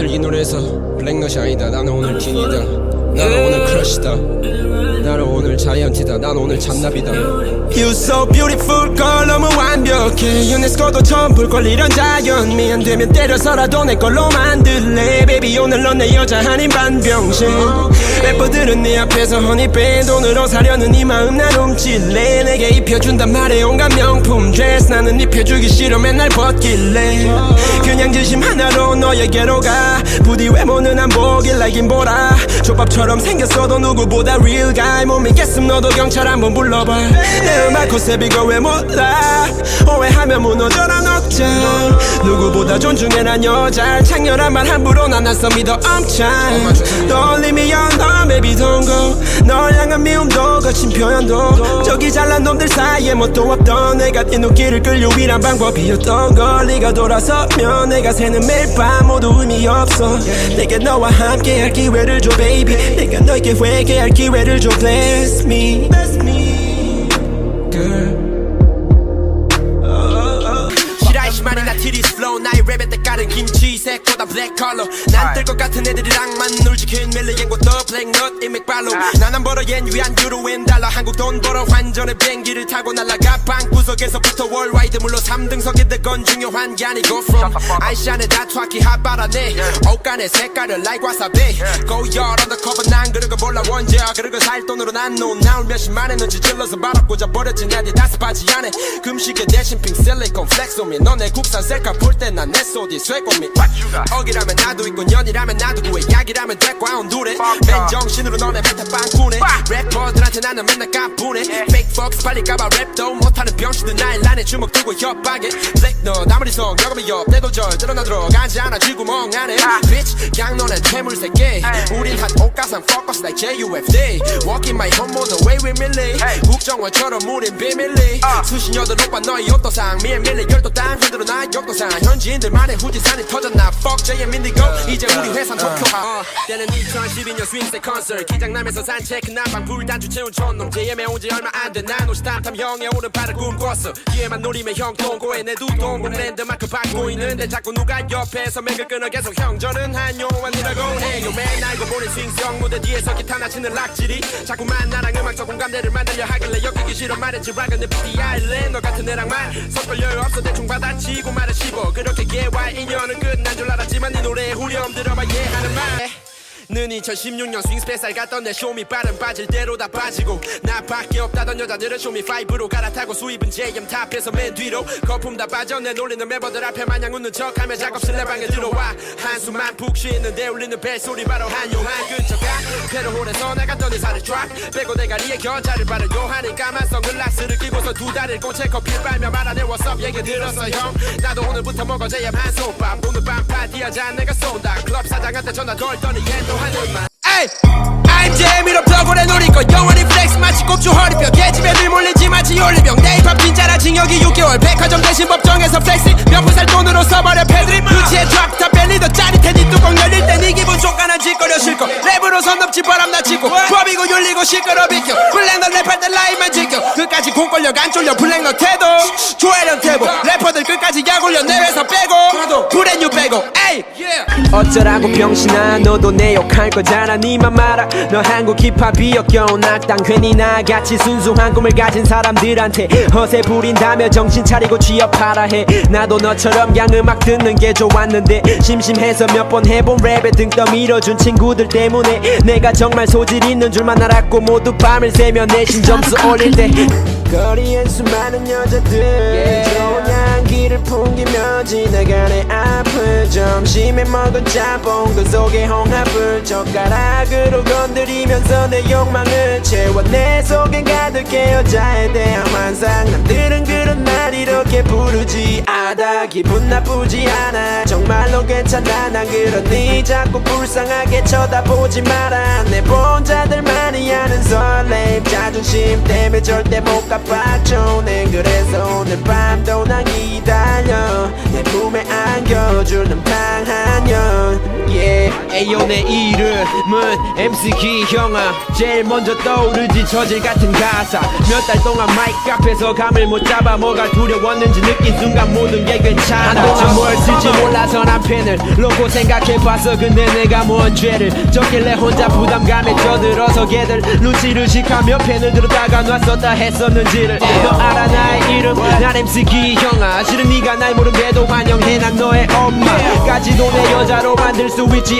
오늘 이 노래에서 블랙넛이 아니다. 나는 오늘 킹이다. 나는 오늘 크러쉬다. 나는 오늘 자이언티다. 나는 오늘 잔나비다. You so beautiful girl. 너무 완벽해 유네스코도 처음 볼걸 이런 자연미. 안 되면 때려서라도 내 걸로 만들래. Baby 오늘 넌 내 여자 아닌 반병신. 래퍼들은 네 앞에서 허니베 돈으로 사려는 이 마음 난 훔칠래. 내게 입혀준단 말에 온갖 명품 드레스 나는 입혀주기 싫어 맨날 벗길래. 그냥 진심 하나로 너에게로 가. 부디 외모는 안 보길래 김보라. 족밥처럼 생겼어도 누구보다 real guy. 못 믿겠음 너도 경찰 한번 불러봐. 내 음악 컨셉 이거 왜 몰라 오해하면 무너져라 넉장. 누구보다 존중해 난 여자 창렬한 말 함부로 써 믿어 엄청 떨림이 연더 maybe don't go 널 향한 미움도 거친 표현도. 저기 잘난 놈들 사이에 뭣도 없던 내가 네 눈길을 끌려 위한 방법이었던 걸 네가 돌아서면 내가 새는 매일 밤 모두 의미 없어. 내게 너와 함께 할 기회를 줘 baby. 내가 너에게 회개할 기회를 줘 bless me. Bless me. Girl 나 티리스 때깔은 김치색보다 블랙 컬러 난뜰것 같은 애들이랑만 놀지 퀸 밀리엔 곳더 블랙넛 인맥발로 난안 벌어 옌 위안 유로엔 달러. 한국 돈 벌어 환전의 비행기를 타고 날아가 방구석에서부터 월와이드 물론 3등석이 되건 중요한 게 아니고 from 아이샤네 다투아키 핫바라네. 옷간의 색깔을 like wasabi. Go yard undercover 난 그런 거 몰라 원제 그런 거살 돈으로 난놈 나올 몇십만 했는지 질러서 말아보자. 버렸지 내 아디다스 바지 안에 금시계 대신 핑 실리콘 플렉스 오미 너네 국산 셀카 볼때난내 소디 쇠고미. 억이라면 나도 있고 년이라면 나도 구해. 약이라면 대과온 둘에 맨정신으로 너네 멘탈 빵꾸네. 래퍼들한테 나는 맨날 까부네. Fake fucks 빨리 까봐 랩도 못하는 병신들 나의 란에 주먹 들고 협박에 Black 너 아무리 성경험이 옆내 도 절대로 나 들어가지 않아. 쥐구멍 안에 Bitch 그냥 너네 퇴물 새끼. 우린 한 옷가상 focus like JUFD Walking my home all the way with 밀리 국정원처럼 우린 비밀리. 수신여들 오빠 너의 옷도상. 밀밀리. 열도 땅 흔들어 나 역도상. 현지인들만의 후 지산이 터졌나? Fuck JM 인디고 이제 우리 회사 도쿄하 어, 때는 2012년 스윙스의 콘서트 기장남에서 산책. 난방 불단주 채운 촌놈. JM에 온 지 얼마 안돼난 옷이 탐탐 형의 오른팔을 꿈꿨어. 기회만 노리면 형 동고에 내두 동공 랜드마크 받고 있는데 자꾸 누가 옆에서 맥을 끊어 계속 형 저는 한요한이라고 해요. 맨날 고 보는 스윙스형 무대 뒤에서 기타 나 치는 락질이. 자꾸만 나랑 음악적 공감대를 만들려 하길래 엮이기 싫어 말했지. 락은 내 PD 아일랜. 너 같은 애랑만 섞을 여유 없어. 대충 받아치고 말을 씹어. 그렇게 개와 인연은 끝난 줄 알았지만 네 노래에 후렴 들어봐 이해하는 말. 는 2016년 스윙 스페셜 갔던 내 쇼미 빠른 빠질 대로 다 빠지고 나밖에 없다던 여자들은 쇼미 5로 갈아타고 수입은 JM 탑에서 맨 뒤로 거품 다 빠져 내 놀리는 멤버들 앞에 마냥 웃는 척하며 작업실 내 방에 들어와. 한숨만 푹 쉬는데 울리는 벨소리 바로 한요한 근처가 페로홀에서 나갔던 이사를 쫙 빼고 대가리에 겨자를 바르려 하니 까만 선글라스를 끼고서 두 다리를 꽂혀 커피 빨며 What's up 얘기 들었어 형. 나도 오늘부터 먹어 JM 한솥밥. 오늘 밤 파티야 잔 내가 쏜다. 클럽 사장한테 전화 걸더니 얘도 하는 말. Ay, I'm 재미로 벽오래 노리고 영원히 플렉스 마치 꼽주 허리뼈. 계집애 밀몰리지 마치 올리병. 내 힙합 빈자라 징역이 6개월. 백화점 대신 법정에서 플렉스 명품 살 걸려 안 쫄려 블랙너 태도. 조혜련 태보 래퍼들 끝까지 약 올려 내 회사 빼고. 브랜뉴 빼고 에이. 어쩌라고 병신아 너도 내 욕할 거잖아. 니만 말아. 너 한국 힙합이 역겨운 악당. 괜히 나같이 순수한 꿈을 가진 사람들한테 허세 부린다며 정신 차리고 취업하라 해. 나도 너처럼 그냥 음악 듣는 게 좋았는데 심심해서 몇 번 해본 랩에 등 떠밀어준 친구들 때문에 내가 정말 소질 있는 줄만 알았고 모두 밤을 새며 내 신 점수 올릴 때 거리엔 수많은 여자들 좋은 향기를 풍기며 지나가네 앞을 점심에 먹은 짬뽕 그 속에 홍합을 젓가락으로 건드리면서 내 욕망을 채워 내 속엔 가득해 여자에 대한 환상 남들은 그런 날 이렇게 부르지 않아. 기분 나쁘지 않아. 정말로 괜찮아. 난 그러니 자꾸 불쌍하게 쳐다보지 마라. 내 본자들만이 아는 설렘 자존심 때문에 절대 못 갚았죠 내 그래서 오늘 밤도 난 기다려. 내 품에 안겨주는 방한년 yeah. 에요 내 이름은 MC 기형아. 제일 먼저 떠오르지 저질 같은 가사. 몇 달 동안 마이크 앞에서 감을 못 잡아. 뭐가 두려웠는지 느낀 순간 모 난 펜을 놓고 생각해봤어 근데 내가 뭔 죄를 졌길래 혼자 부담감에 져들어서 걔들 눈치를 식하며 펜을 들었다가 놨었다 했었는지를 너 알아 나의 이름? 난 MC 기형아. 실은 네가 날 모른데도 환영해. 난 너의 엄마까지도 내 여자로 만들 수 있지